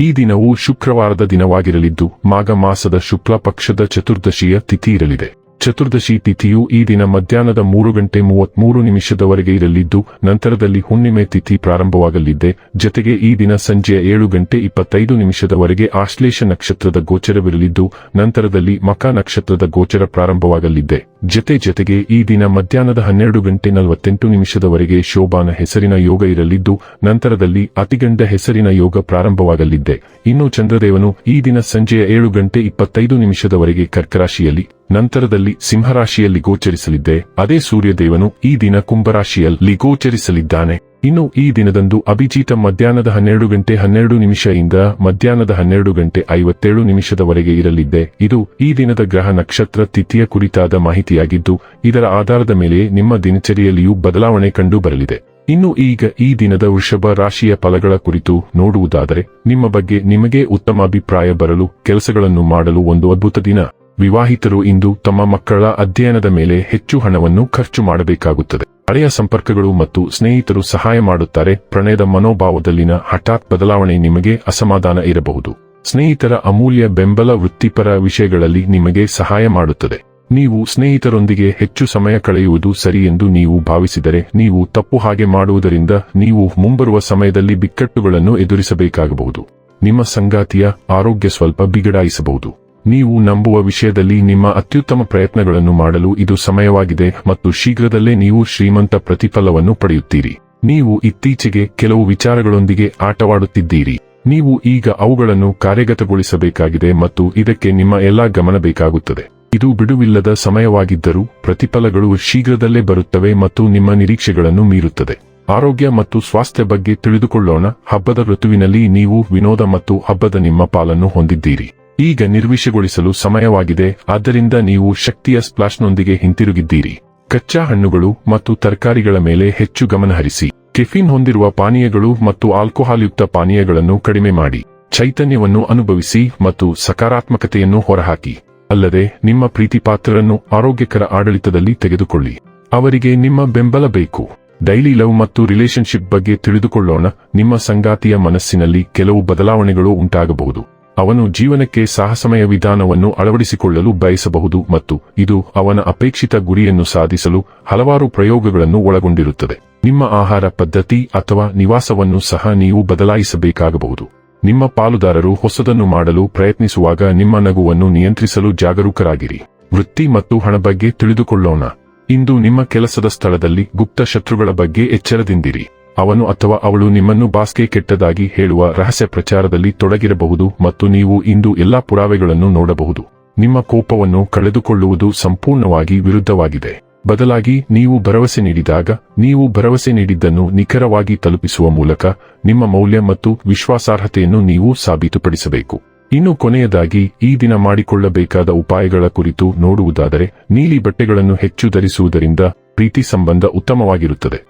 ಈ ದಿನವು ಶುಕ್ರವಾರದ ದಿನವಾಗಿರಲಿದ್ದು ಮಾಘ ಮಾಸದ ಶುಕ್ಲ ಪಕ್ಷದ ಚತುರ್ದಶಿಯ ತಿಥಿ ಇರಲಿದೆ. ಚತುರ್ದಶಿ ತಿಥಿಯು ಈ ದಿನ ಮಧ್ಯಾಹ್ನದ ಮೂರು ಗಂಟೆ ಮೂವತ್ಮೂರು ನಿಮಿಷದವರೆಗೆ ಇರಲಿದ್ದು, ನಂತರದಲ್ಲಿ ಹುಣ್ಣಿಮೆ ತಿಥಿ ಪ್ರಾರಂಭವಾಗಲಿದೆ. ಜತೆಗೆ ಈ ದಿನ ಸಂಜೆಯ ಏಳು ಗಂಟೆ ಇಪ್ಪತ್ತೈದು ನಿಮಿಷದವರೆಗೆ ಆಶ್ಲೇಷ ನಕ್ಷತ್ರದ ಗೋಚರವಿರಲಿದ್ದು, ನಂತರದಲ್ಲಿ ಮಕ ನಕ್ಷತ್ರದ ಗೋಚರ ಪ್ರಾರಂಭವಾಗಲಿದೆ. ಜತೆ ಜತೆಗೆ ಈ ದಿನ ಮಧ್ಯಾಹ್ನದ ಹನ್ನೆರಡು ಗಂಟೆ ನಲವತ್ತೆಂಟು ನಿಮಿಷದವರೆಗೆ ಶೋಭಾನ ಹೆಸರಿನ ಯೋಗ ಇರಲಿದ್ದು, ನಂತರದಲ್ಲಿ ಅತಿಗಂಡ ಹೆಸರಿನ ಯೋಗ ಪ್ರಾರಂಭವಾಗಲಿದೆ. ಇನ್ನು ಚಂದ್ರದೇವನು ಈ ದಿನ ಸಂಜೆಯ ಏಳು ಗಂಟೆ ಇಪ್ಪತ್ತೈದು ನಿಮಿಷದವರೆಗೆ ಕರ್ಕರಾಶಿಯಲ್ಲಿ, ನಂತರದಲ್ಲಿ ಸಿಂಹರಾಶಿಯಲ್ಲಿ ಗೋಚರಿಸಲಿದ್ದೆ, ಅದೇ ಸೂರ್ಯದೇವನು ಈ ದಿನ ಕುಂಭರಾಶಿಯಲ್ಲಿ ಗೋಚರಿಸಲಿದ್ದಾನೆ. ಇನ್ನು ಈ ದಿನದಂದು ಅಭಿಜಿತ ಮಧ್ಯಾಹ್ನದ ಹನ್ನೆರಡು ಗಂಟೆ ಹನ್ನೆರಡು ನಿಮಿಷದಿಂದ ಮಧ್ಯಾಹ್ನದ ಹನ್ನೆರಡು ಗಂಟೆ ಐವತ್ತೇಳು ನಿಮಿಷದವರೆಗೆ ಇರಲಿದ್ದೆ. ಇದು ಈ ದಿನದ ಗ್ರಹ ನಕ್ಷತ್ರ ತಿಥಿಯ ಕುರಿತಾದ ಮಾಹಿತಿಯಾಗಿದ್ದು, ಇದರ ಆಧಾರದ ಮೇಲೆ ನಿಮ್ಮ ದಿನಚರಿಯಲ್ಲಿಯೂ ಬದಲಾವಣೆ ಕಂಡು ಬರಲಿದೆ. ಇನ್ನು ಈಗ ಈ ದಿನದ ವೃಷಭ ರಾಶಿಯ ಫಲಗಳ ಕುರಿತು ನೋಡುವುದಾದರೆ, ನಿಮ್ಮ ಬಗ್ಗೆ ನಿಮಗೆ ಉತ್ತಮ ಅಭಿಪ್ರಾಯ ಬರಲು, ಕೆಲಸಗಳನ್ನು ಮಾಡಲು ಒಂದು ಅದ್ಭುತ ದಿನ. ವಿವಾಹಿತರು ಇಂದು ತಮ್ಮ ಮಕ್ಕಳ ಅಧ್ಯಯನದ ಮೇಲೆ ಹೆಚ್ಚು ಹಣವನ್ನು ಖರ್ಚು ಮಾಡಬೇಕಾಗುತ್ತದೆ. ಹಳೆಯ ಸಂಪರ್ಕಗಳು ಮತ್ತು ಸ್ನೇಹಿತರು ಸಹಾಯ ಮಾಡುತ್ತಾರೆ. ಪ್ರಣಯದ ಮನೋಭಾವದಲ್ಲಿನ ಹಠಾತ್ ಬದಲಾವಣೆ ನಿಮಗೆ ಅಸಮಾಧಾನ ಇರಬಹುದು. ಸ್ನೇಹಿತರ ಅಮೂಲ್ಯ ಬೆಂಬಲ ವೃತ್ತಿಪರ ವಿಷಯಗಳಲ್ಲಿ ನಿಮಗೆ ಸಹಾಯ ಮಾಡುತ್ತದೆ. ನೀವು ಸ್ನೇಹಿತರೊಂದಿಗೆ ಹೆಚ್ಚು ಸಮಯ ಕಳೆಯುವುದು ಸರಿ ಎಂದು ನೀವು ಭಾವಿಸಿದರೆ ನೀವು ತಪ್ಪು ಹಾಗೆ ಮಾಡುವುದರಿಂದ ನೀವು ಮುಂಬರುವ ಸಮಯದಲ್ಲಿ ಬಿಕ್ಕಟ್ಟುಗಳನ್ನು ಎದುರಿಸಬೇಕಾಗಬಹುದು. ನಿಮ್ಮ ಸಂಗಾತಿಯ ಆರೋಗ್ಯ ಸ್ವಲ್ಪ ಬಿಗಡಾಯಿಸಬಹುದು. ನೀವು ನಂಬುವ ವಿಷಯದಲ್ಲಿ ನಿಮ್ಮ ಅತ್ಯುತ್ತಮ ಪ್ರಯತ್ನಗಳನ್ನು ಮಾಡಲು ಇದು ಸಮಯವಾಗಿದೆ ಮತ್ತು ಶೀಘ್ರದಲ್ಲೇ ನೀವು ಶ್ರೀಮಂತ ಪ್ರತಿಫಲವನ್ನು ಪಡೆಯುತ್ತೀರಿ. ನೀವು ಇತ್ತೀಚೆಗೆ ಕೆಲವು ವಿಚಾರಗಳೊಂದಿಗೆ ಆಟವಾಡುತ್ತಿದ್ದೀರಿ. ನೀವು ಈಗ ಅವುಗಳನ್ನು ಕಾರ್ಯಗತಗೊಳಿಸಬೇಕಾಗಿದೆ ಮತ್ತು ಇದಕ್ಕೆ ನಿಮ್ಮ ಎಲ್ಲಾ ಗಮನ ಬೇಕಾಗುತ್ತದೆ. ಇದು ಬಿಡುವಿಲ್ಲದ ಸಮಯವಾಗಿದ್ದರೂ ಪ್ರತಿಫಲಗಳು ಶೀಘ್ರದಲ್ಲೇ ಬರುತ್ತವೆ ಮತ್ತು ನಿಮ್ಮ ನಿರೀಕ್ಷೆಗಳನ್ನು ಮೀರುತ್ತದೆ. ಆರೋಗ್ಯ ಮತ್ತು ಸ್ವಾಸ್ಥ್ಯ ಬಗ್ಗೆ ತಿಳಿದುಕೊಳ್ಳೋಣ. ಹಬ್ಬದ ಋತುವಿನಲ್ಲಿ ನೀವು ವಿನೋದ ಮತ್ತು ಹಬ್ಬದ ನಿಮ್ಮ ಪಾಲನ್ನು ಹೊಂದಿದ್ದೀರಿ. ಈಗ ನಿರ್ವಿಷಗೊಳಿಸಲು ಸಮಯವಾಗಿದೆ. ಆದ್ದರಿಂದ ನೀವು ಶಕ್ತಿಯ ಸ್ಪ್ಲಾಶ್ನೊಂದಿಗೆ ಹಿಂತಿರುಗಿದ್ದೀರಿ. ಕಚ್ಚಾ ಹಣ್ಣುಗಳು ಮತ್ತು ತರಕಾರಿಗಳ ಮೇಲೆ ಹೆಚ್ಚು ಗಮನಹರಿಸಿ ಕೆಫಿನ್ ಹೊಂದಿರುವ ಪಾನೀಯಗಳು ಮತ್ತು ಆಲ್ಕೋಹಾಲ್ ಯುಕ್ತ ಪಾನೀಯಗಳನ್ನು ಕಡಿಮೆ ಮಾಡಿ. ಚೈತನ್ಯವನ್ನು ಅನುಭವಿಸಿ ಮತ್ತು ಸಕಾರಾತ್ಮಕತೆಯನ್ನು ಹೊರಹಾಕಿ. ಅಲ್ಲದೆ, ನಿಮ್ಮ ಪ್ರೀತಿಪಾತ್ರರನ್ನು ಆರೋಗ್ಯಕರ ಆಡಳಿತದಲ್ಲಿ ತೆಗೆದುಕೊಳ್ಳಿ. ಅವರಿಗೆ ನಿಮ್ಮ ಬೆಂಬಲ ಬೇಕು. ಡೈಲಿ ಲವ್ ಮತ್ತು ರಿಲೇಶನ್ಶಿಪ್ ಬಗ್ಗೆ ತಿಳಿದುಕೊಳ್ಳೋಣ. ನಿಮ್ಮ ಸಂಗಾತಿಯ ಮನಸ್ಸಿನಲ್ಲಿ ಕೆಲವು ಬದಲಾವಣೆಗಳು ಉಂಟಾಗಬಹುದು. ಅವನು ಜೀವನಕ್ಕೆ ಸಾಹಸಮಯ ವಿಧಾನವನ್ನು ಅಳವಡಿಸಿಕೊಳ್ಳಲು ಬಯಸಬಹುದು ಮತ್ತು ಇದು ಅವನ ಅಪೇಕ್ಷಿತ ಗುರಿಯನ್ನು ಸಾಧಿಸಲು ಹಲವಾರು ಪ್ರಯೋಗಗಳನ್ನು ಒಳಗೊಂಡಿರುತ್ತದೆ. ನಿಮ್ಮ ಆಹಾರ ಪದ್ಧತಿ ಅಥವಾ ನಿವಾಸವನ್ನು ಸಹ ನೀವು ಬದಲಾಯಿಸಬೇಕಾಗಬಹುದು. ನಿಮ್ಮ ಪಾಲುದಾರರು ಹೊಸದನ್ನು ಮಾಡಲು ಪ್ರಯತ್ನಿಸುವಾಗ ನಿಮ್ಮ ನಗುವನ್ನು ನಿಯಂತ್ರಿಸಲು ಜಾಗರೂಕರಾಗಿರಿ. ವೃತ್ತಿ ಮತ್ತು ಹಣ ಬಗ್ಗೆ ತಿಳಿದುಕೊಳ್ಳೋಣ. ಇಂದು ನಿಮ್ಮ ಕೆಲಸದ ಸ್ಥಳದಲ್ಲಿ ಗುಪ್ತ ಶತ್ರುಗಳ ಬಗ್ಗೆ ಎಚ್ಚರದಿಂದಿರಿ. ಅವನು ಅಥವಾ ಅವಳು ನಿಮ್ಮನ್ನು ಬಾಸ್ಗೆ ಕೆಟ್ಟದಾಗಿ ಹೇಳುವ ರಹಸ್ಯ ಪ್ರಚಾರದಲ್ಲಿ ತೊಡಗಿರಬಹುದು ಮತ್ತು ನೀವು ಇಂದು ಎಲ್ಲಾ ಪುರಾವೆಗಳನ್ನು ನೋಡಬಹುದು. ನಿಮ್ಮ ಕೋಪವನ್ನು ಕಳೆದುಕೊಳ್ಳುವುದು ಸಂಪೂರ್ಣವಾಗಿ ವಿರುದ್ಧವಾಗಿದೆ. ಬದಲಾಗಿ ನೀವು ಭರವಸೆ ನೀಡಿದಾಗ, ನೀವು ಭರವಸೆ ನೀಡಿದ್ದನ್ನು ನಿಖರವಾಗಿ ತಲುಪಿಸುವ ಮೂಲಕ ನಿಮ್ಮ ಮೌಲ್ಯ ಮತ್ತು ವಿಶ್ವಾಸಾರ್ಹತೆಯನ್ನು ನೀವು ಸಾಬೀತುಪಡಿಸಬೇಕು. ಇನ್ನು ಕೊನೆಯದಾಗಿ, ಈ ದಿನ ಮಾಡಿಕೊಳ್ಳಬೇಕಾದ ಉಪಾಯಗಳ ಕುರಿತು ನೋಡುವುದಾದರೆ, ನೀಲಿ ಬಟ್ಟೆಗಳನ್ನು ಹೆಚ್ಚು ಧರಿಸುವುದರಿಂದ ಪ್ರೀತಿ ಸಂಬಂಧ ಉತ್ತಮವಾಗಿರುತ್ತದೆ.